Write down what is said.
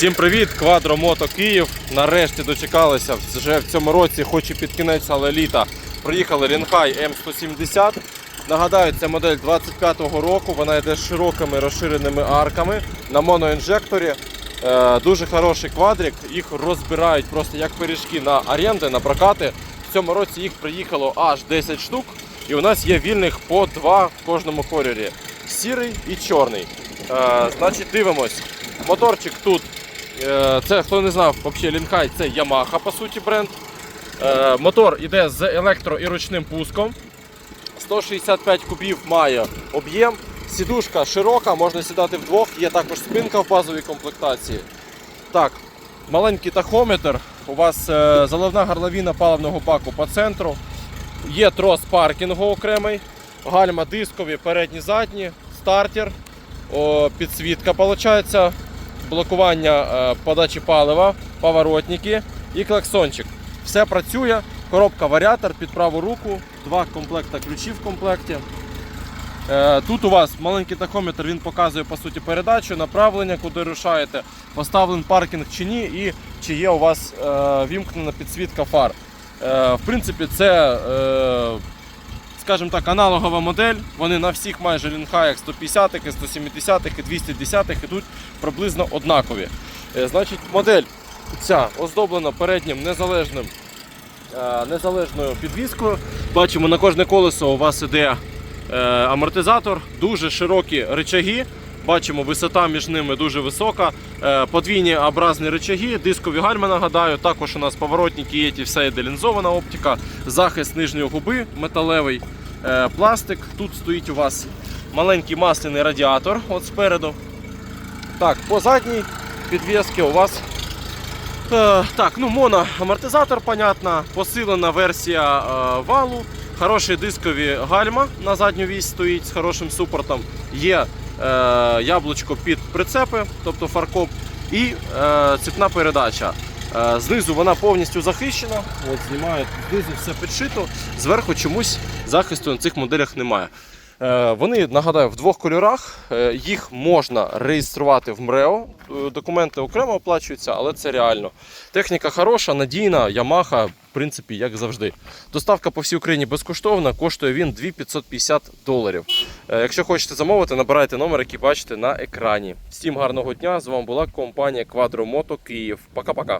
Всім привіт! Квадромото Київ. Нарешті дочекалися. Вже в цьому році, хоч і під кінець, але літа, приїхали Рінхай М170. Нагадаю, це модель 25-го року. Вона йде з широкими розширеними арками на моноінжекторі. Е, дуже хороший квадрик. Їх розбирають просто як пиріжки на оренди, на прокати. В цьому році їх приїхало аж 10 штук. І у нас є вільних по два в кожному кольорі. Сірий і чорний. Е, значить, дивимось. Моторчик тут. Е, Це хто не знав, взагалі Лінхай це Yamaha, по суті, бренд. Е, Мотор іде з електро і ручним пуском. 165 кубів має об'єм. Сідушка широка, можна сідати вдвох, є також спинка в базовій комплектації. Так, маленький тахометр. У вас е, заливна горловина паливного баку по центру. Є трос паркінгу окремий, гальма дискові, передні, задні, стартер, підсвітка, виходить, блокування е, подачі палива, поворотники і клаксончик. Все працює, коробка варіатор під праву руку, два комплекта ключів в комплекті. Е, Тут у вас маленький тахометр, він показує по суті передачу, направлення, куди рушаєте, поставлений паркінг чи ні, і чи є у вас е, вімкнена підсвітка фар. В принципі, це, скажімо так, аналогова модель. Вони на всіх майже лінхаях 150-х, 170-х і 210-х ідуть приблизно однакові. Е, Значить, модель ця оздоблена переднім незалежним, е, незалежною підвіскою. Бачимо, на кожне колесо у вас іде е, амортизатор, дуже широкі рычаги. Бачимо, висота між ними дуже висока. Подвійні образні рычаги, дискові гальма, нагадаю. Також у нас поворотники є, ті все йде лінзована оптика, захист нижньої губи, металевий пластик. Тут стоїть у вас маленький масляний радіатор от спереду. Так, по задній підвіски у вас Е, так, ну моноамортизатор, понятно, посилена версія е, валу, хороші дискові гальма на задню вісь стоїть з хорошим супортом. Є е, яблучко під прицепи, тобто фаркоп, і е, цепна передача. Е, знизу вона повністю захищена. От знімаю знизу все підшито. Зверху чомусь захисту на цих моделях немає. Е, Вони, нагадаю, в двох кольорах. Е, Їх можна реєструвати в МРЕО. Документи окремо оплачуються, але це реально. Техніка хороша, надійна, Yamaha, в принципі, як завжди. Доставка по всій Україні безкоштовна, коштує він 2550 доларів. Якщо хочете замовити, набирайте номер, який бачите на екрані. Всім гарного дня! З вами була компанія Quadromoto Київ. Пока-пока.